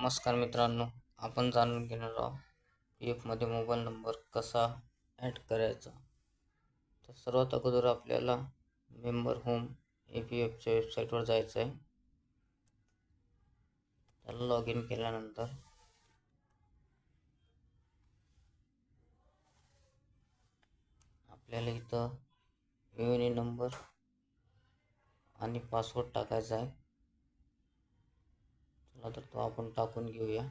नमस्कार मित्रांनो आपण जाणून घेणार आहोत पी एफमध्ये मोबाईल नंबर कसा ॲड करायचा? तर सर्वात अगोदर आपल्याला मेंबर होम ए पी एफच्या वेबसाईटवर जायचं आहे. त्याला लॉग इन केल्यानंतर आपल्याला इथं यू एन ए नंबर आणि पासवर्ड टाकायचा आहे. तर तो आपण टाकून घेऊया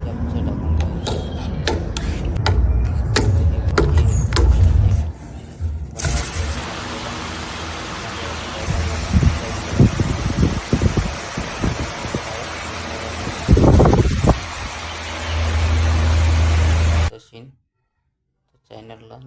कॅप्चा टाकून घ्यायचा. असेल तर चॅनलला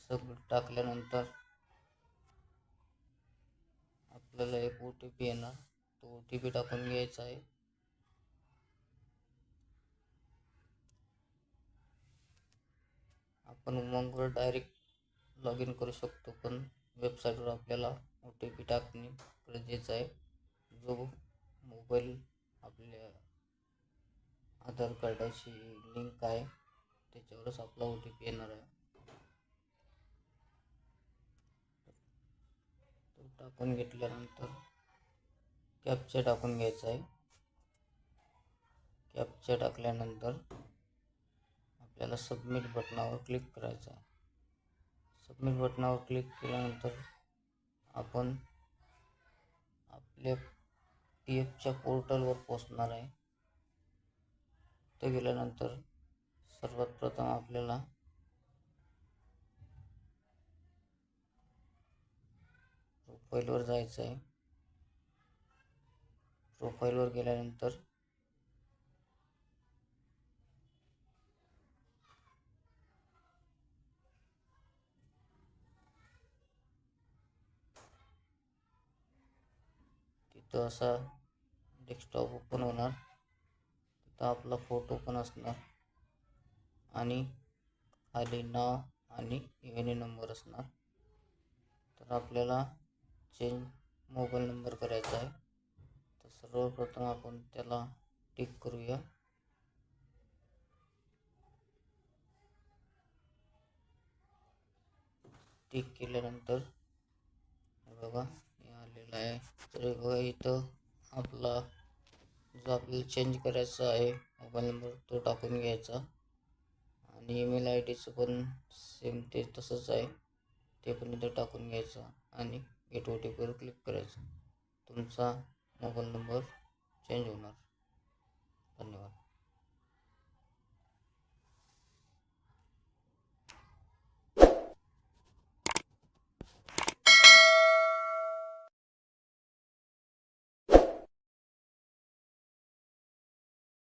सगळं टाकल्यानंतर आपल्याला एक ओ टी पी येणार तो ओ टी पी टाकून घ्यायचा आहे. आपण उमंगवर डायरेक्ट लॉग इन करू शकतो पण वेबसाईटवर आपल्याला ओ टी पी टाकणे गरजेचं आहे. जो मोबाईल आपल्या आधार कार्डाची लिंक आहे त्याच्यावरच आपला ओ टी पी येणार आहे तो टाकून घेतल्यानंतर कॅपचा टाकून घ्यायचा आहे. कॅपच्या टाकल्यानंतर आपल्याला सबमिट बटनावर क्लिक करायचं आहे. सबमिट बटनावर क्लिक केल्यानंतर आपण आपल्या पी एफच्या पोर्टलवर पोचणार आहे. तिथे गेल्यानंतर सर्वात प्रथम आपल्याला प्रोफाईलवर जायचं आहे प्रोफाईलवर गेल्यानंतर तिथं असा डेस्कटॉप ओपन होणार. तिथं आपला फोटो पण असणार. आणि खाली नाव आणि एन ए नंबर असणार. तर आपल्याला चेंज मोबाईल नंबर करायचा आहे. तर सर्वप्रथम आपण त्याला टिक करूया. टिक केल्यानंतर बघा हे आलेलं आहे. तर बघा इथं आपला जो आपल्याला चेंज करायचा आहे मोबाईल नंबर तो टाकून घ्यायचा. आणि ईमेल आय डीचं पण सेम ते तसंच आहे. ते पण इथं टाकून घ्यायचं. आणि गेट ओ टी पीवर क्लिक करायचं. तुमचा मोबाईल नंबर चेंज होणार. धन्यवाद.